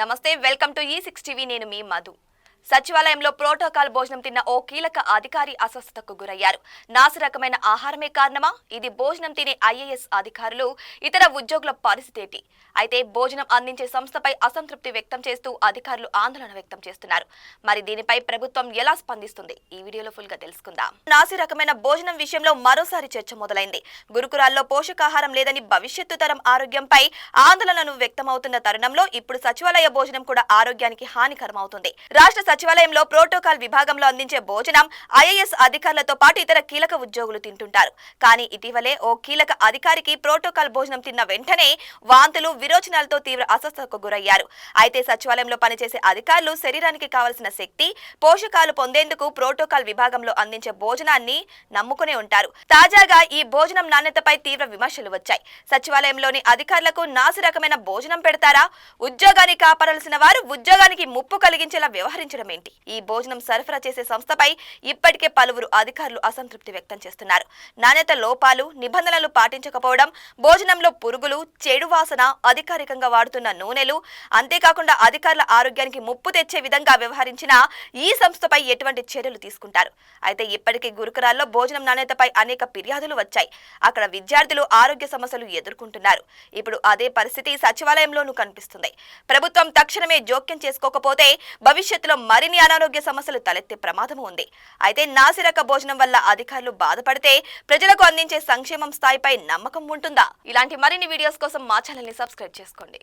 నమస్తే welcome to ఈ six TV నేను మీ మధు. సచివాలయంలో ప్రోటోకాల్ భోజనం తిన్న ఓ కీలక అధికారి అస్వస్థతకు గురయ్యారు. నాసి రకమైన ఆహారమే కారణమా? ఇది భోజనం తినే ఐఏఎస్ అధికారులు ఇతర ఉద్యోగుల పరిస్థితి ఏంటి? అయితే భోజనం అందించే సంస్థపై అసంతృప్తి వ్యక్తం చేస్తూ అధికారులు ఆందోళన వ్యక్తం చేస్తున్నారు. మరి దీనిపై ప్రభుత్వం ఎలా స్పందిస్తుంది? ఈ వీడియోలో ఫుల్గా తెలుసుకుందాం. నాసి రకమైన భోజనం విషయంలో మరోసారి చర్చ మొదలైంది. గురుకురాల్లో పోషకాహారం లేదని భవిష్యత్తు తరం ఆరోగ్యంపై ఆందోళనను వ్యక్తమవుతున్న తరుణంలో ఇప్పుడు సచివాలయ భోజనం కూడా ఆరోగ్యానికి హానికరం అవుతుంది రాష్ట్ర సచివాలయంలో ప్రోటోకాల్ విభాగంలో అందించే భోజనం ఐఏఎస్ అధికారులతో పాటు ఇతర కీలక ఉద్యోగులు తింటుంటారు. కానీ ఇటీవలే ఓ కీలక అధికారికి ప్రోటోకాల్ భోజనం తిన్న వెంటనే వాంతులు విరోచనాలతో తీవ్ర అస్వస్థతకు గురయ్యారు. అయితే సచివాలయంలో పనిచేసే అధికారులు శరీరానికి కావలసిన శక్తి పోషకాలు పొందేందుకు ప్రోటోకాల్ విభాగంలో అందించే భోజనాన్ని నమ్ముకునే ఉంటారు. తాజాగా ఈ భోజనం నాణ్యతపై తీవ్ర విమర్శలు వచ్చాయి. సచివాలయంలోని అధికారులకు నాసి రకమైన భోజనం పెడతారా? ఉద్యోగాన్ని కాపాడాల్సిన వారు ఉద్యోగానికి ముప్పు కలిగించేలా వ్యవహరించడం ఏంటి ఈ భోజనం సరఫరా చేసే సంస్థపై ఇప్పటికే పలువురు అధికారులు అసంతృప్తి వ్యక్తం చేస్తున్నారు. నాణ్యత లోపాలు నిబంధనలు పాటించకపోవడం భోజనంలో పురుగులు చెడు వాసన అధికారికంగా వాడుతున్న నూనెలు అంతేకాకుండా అధికారుల ఆరోగ్యానికి ముప్పు తెచ్చే విధంగా వ్యవహరించిన ఈ సంస్థపై ఎటువంటి చర్యలు తీసుకుంటారు. అయితే ఇప్పటికే గురుకురాల్లో భోజనం నాణ్యతపై అనేక ఫిర్యాదులు వచ్చాయి. అక్కడ విద్యార్థులు ఆరోగ్య సమస్యలు ఎదుర్కొంటున్నారు. ఇప్పుడు అదే పరిస్థితి సచివాలయంలోనూ కనిపిస్తుంది. ప్రభుత్వం తక్షణమే జోక్యం చేసుకోకపోతే భవిష్యత్తులో మరిన్ని అనారోగ్య సమస్యలు తలెత్తే ప్రమాదం ఉంది. అయితే నాసిరక భోజనం వల్ల అధికారులు బాధపడితే ప్రజలకు అందించే సంక్షేమం స్థాయిపై నమ్మకం ఉంటుందా? ఇలాంటి మరిన్ని వీడియోస్ కోసం మా ఛానల్ని సబ్స్క్రైబ్ చేసుకోండి.